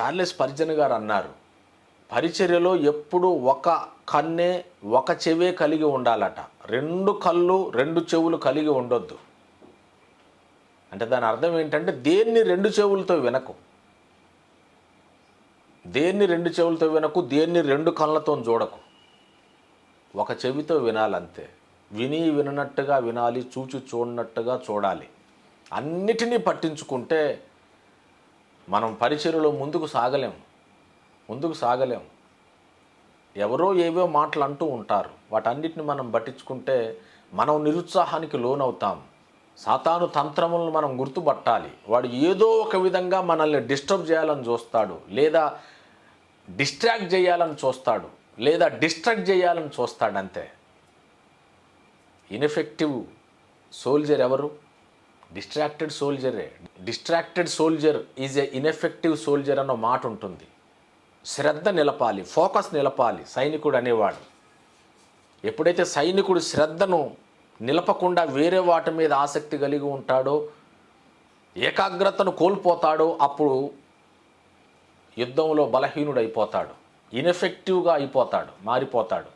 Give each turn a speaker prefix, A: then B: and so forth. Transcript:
A: Charles పరిజన్ గారు అన్నారు పరిచర్యలో ఎప్పుడు ఒక కన్నే ఒక చెవే కలిగి ఉండాలట. రెండు కళ్ళు రెండు చెవులు కలిగి ఉండొద్దు. అంటే దాని అర్థం ఏంటంటే దేన్ని రెండు చెవులతో వినకు. దేన్ని రెండు చెవులతో వినకు దేన్ని రెండు కళ్ళతో చూడకు. ఒక చెవితో వినాలంతే. విని విననట్టుగా వినాలి చూచి చూడనట్టుగా చూడాలి. అన్నిటినీ పట్టించుకుంటే మనం పరిచయలో ముందుకు సాగలేం ముందుకు సాగలేం ఎవరో ఏవో మాటలు అంటూ ఉంటారు. వాటన్నిటిని మనం పట్టించుకుంటే మనం నిరుత్సాహానికి లోనవుతాం. సాతాను తంత్రములను మనం గుర్తుపట్టాలి. వాడు ఏదో ఒక విధంగా మనల్ని డిస్టర్బ్ చేయాలని చూస్తాడు. లేదా డిస్ట్రాక్ట్ చేయాలని చూస్తాడు. లేదా డిస్ట్రాక్ట్ చేయాలని చూస్తాడంతే. ఇన్ఫెక్టివ్ ఇన్ఎఫెక్టివ్ సోల్జర్ ఎవరు? Distracted సోల్జరే distracted soldier is a ineffective soldier అన్న మాట ఉంటుంది. శ్రద్ధ నిలపాలి ఫోకస్ నిలపాలి సైనికుడు అనేవాడు. ఎప్పుడైతే సైనికుడు శ్రద్ధను నిలపకుండా వేరే వాటి మీద ఆసక్తి కలిగి ఉంటాడో ఏకాగ్రతను కోల్పోతాడో అప్పుడు యుద్ధంలో బలహీనుడు అయిపోతాడు ఇన్ఎఫెక్టివ్గా అయిపోతాడు మారిపోతాడు.